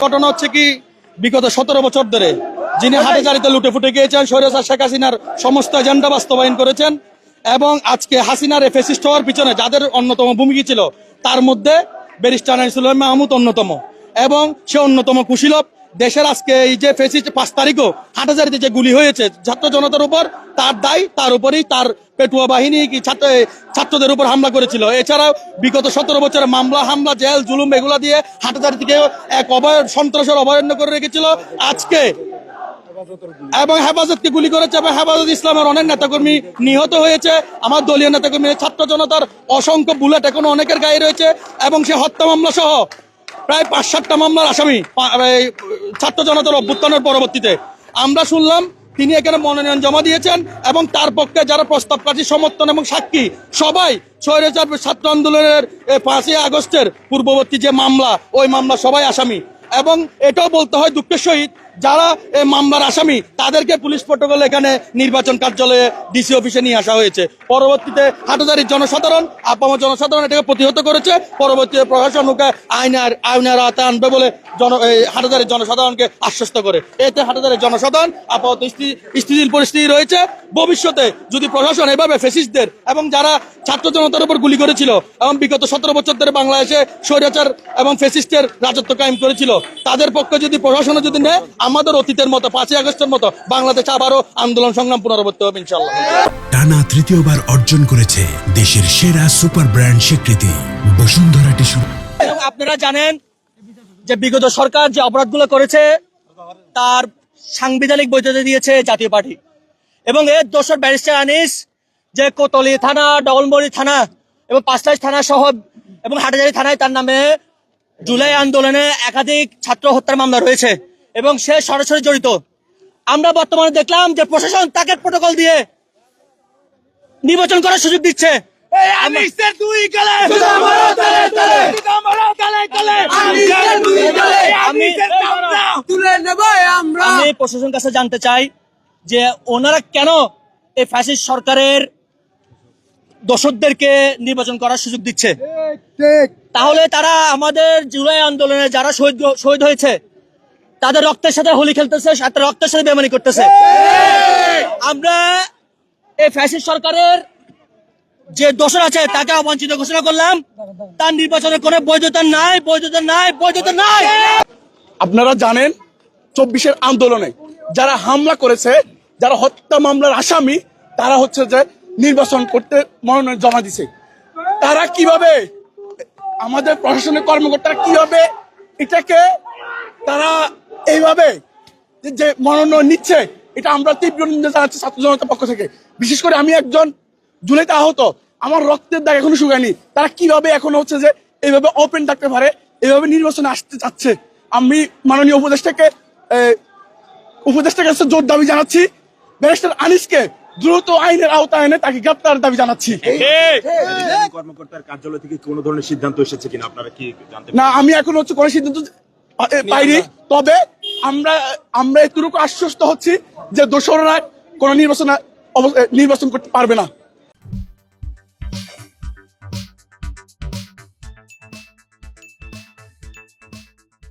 ঘটনা হচ্ছে কি, বিগত সতেরো বছর ধরে যিনি হাটে গাড়িতে লুটে ফুটে গিয়েছেন সৈরাসার শেখ হাসিনার সমস্ত এজেন্ডা বাস্তবায়ন করেছেন এবং আজকে হাসিনার ফেসিস্ট হওয়ার পিছনে যাদের অন্যতম ভূমিকা ছিল, তার মধ্যে ব্যারিস্টার আনিসুল মাহমুদ অন্যতম এবং সে অন্যতম কুশীলভ। দেশের আজকে এই যে ফেসিস্ট পাঁচ তারিখও হাটাজারিতে যে গুলি হয়েছে, ছাত্র জনতার উপর তার দায়, তার উপরেই তার পেটুয়া বাহিনী কি ছাত্র ছাত্রদের উপর হামলা করেছিল। এছাড়াও বিগত সতেরো বছরের মামলা, হামলা, জেল, জুলুম এগুলা দিয়ে হাটাজারি থেকে এক অভয় সন্ত্রাসের অভয়ারণ্য করে রেখেছিল আজকে। এবং হেফাজতকে গুলি করেছে এবং হেফাজত ইসলামের অনেক নেতাকর্মী নিহত হয়েছে। আমার দলীয় নেতাকর্মী ছাত্র জনতার অসংখ্য বুলেট এখনও অনেকের গায়ে রয়েছে এবং সে হত্যা মামলা সহ প্রায় পাঁচ সাতটা মামলার আসামি ছাত্র জনতার অভ্যুত্থানের পরবর্তীতে। আমরা শুনলাম তিনি এখানে মনোনয়ন জমা দিয়েছেন এবং তার পক্ষে যারা প্রস্তাবকারী সমর্থন এবং সাক্ষী, সবাই ছয় ছাত্র আন্দোলনের পাঁচই আগস্টের পূর্ববর্তী যে মামলা, ওই মামলা সবাই আসামি। এবং এটাও বলতে হয় দুঃখের সহিত, যারা এই মামলার আসামি, তাদেরকে পুলিশ প্রোটোকল এখানে নির্বাচন কার্যালয়ে ডিসি অফিসে নিয়ে আসা হয়েছে। পরবর্তীতে হাটাজারির জনসাধারণ আপামা জনসাধারণ এটাকে প্রতিহত করেছে। পরবর্তীতে প্রশাসন ওকে আইনার আইনের আওতায় আনবে বলে জন এই হাটাজারির জনসাধারণকে আশ্বস্ত করে। এতে হাটাজারির জনসাধারণ আপাতত স্থি- স্থিতিশীল পরিস্থিতি রয়েছে। ভবিষ্যতে যদি প্রশাসন এভাবে ফেসিস্টদের এবং যারা ছাত্র জনতার উপর গুলি করেছিল এবং বিগত সতেরো বছর ধরে বাংলাদেশে স্বৈরাচার এবং ফেসিস্টের রাজত্ব কায়েম করেছিল তাদের পক্ষে যদি প্রশাসন যদি নেয় আমাদের অতীতের মতো পাঁচই আগস্টের মতো বাংলাদেশে আবারও আন্দোলন সংগ্রাম পুনরাবৃত্তি হবে ইনশাল্লাহ টানা তৃতীয়বার অর্জন করেছে দেশের সেরা সুপার ব্র্যান্ড স্বীকৃতি বসুন্ধরা টিস্যু। আপনারা জানেন যে বিগত সরকার যে অপরাধগুলো করেছে তার সাংবিধানিক বৈধতা দিয়েছে জাতীয় পার্টি। এবং এর দোষর ব্যারিস্টার আনিস যে কোতলি থানা ডবলমড়ি থানা এবং পাঁচলাইশ থানা সহ এবং হাটাজারি থানায় তার নামে জুলাই আন্দোলনে একাধিক ছাত্র হত্যার মামলা রয়েছে এবং সে সরাসরি জড়িত। আমরা বর্তমানে দেখলাম যে প্রশাসন তাকে প্রোটোকল দিয়ে নির্বাচন করার সুযোগ দিচ্ছে। আমি আমি প্রশাসন কাছে জানতে চাই যে ওনারা কেন এই ফ্যাসিস্ট সরকারের দোষরদেরকে নির্বাচন করার সুযোগ দিচ্ছে? তাহলে তারা আমাদের জুলাই আন্দোলনে যারা শহীদ শহীদ হয়েছে তাদের রক্তের সাথে হোলি খেলতেছে সাথে রক্তের সাথে বেমানি করতেছে। আমরা এই ফ্যাসিস্ট সরকারের যে দোষর আছে তাকে অবাঞ্ছিত ঘোষণা করলাম। তার নির্বাচনের কোনো বৈধতা নাই বৈধতা নাই বৈধতা নাই। আপনারা জানেন চব্বিশের আন্দোলনে যারা হামলা করেছে যারা হত্যা মামলার আসামি তারা হচ্ছে যে নির্বাচন করতে মনোনয়ন জমা দিছে। তারা কীভাবে আমাদের প্রশাসনিক কর্মকর্তারা কীভাবে এটাকে তারা এইভাবে যে- মনোনয়ন নিচ্ছে, এটা আমরা তীব্র নিন্দা জানাচ্ছি ছাত্র জনতার পক্ষ থেকে। বিশেষ করে আমি একজন জুলাইতে আহত, আমার রক্তের দাগ এখনও শুকায়নি। তারা কীভাবে এখন হচ্ছে যে এইভাবে ওপেন থাকতে পারে, এইভাবে নির্বাচনে আসতে চাচ্ছে? আমি মাননীয় উপদেষ্টাকে উপদেষ্টার কাছে জোর দাবি জানাচ্ছি। ব্যারিস্টার আনিসকে দ্রুত আইনের আওতায় এনে তাকে গ্রেপ্তার দাবি জানাচ্ছি। কর্মকর্তার কার্যালয় থেকে কোনো ধরনের সিদ্ধান্ত এসেছে কিনা? আপনারা কি জানতে না আমি এখন হচ্ছে কোনো সিদ্ধান্ত পাইনি। তবে আমরা আমরা এতটুকু আশ্বস্ত হচ্ছি যে দোসররা কোনো নির্বাচন নির্বাচন করতে পারবে না।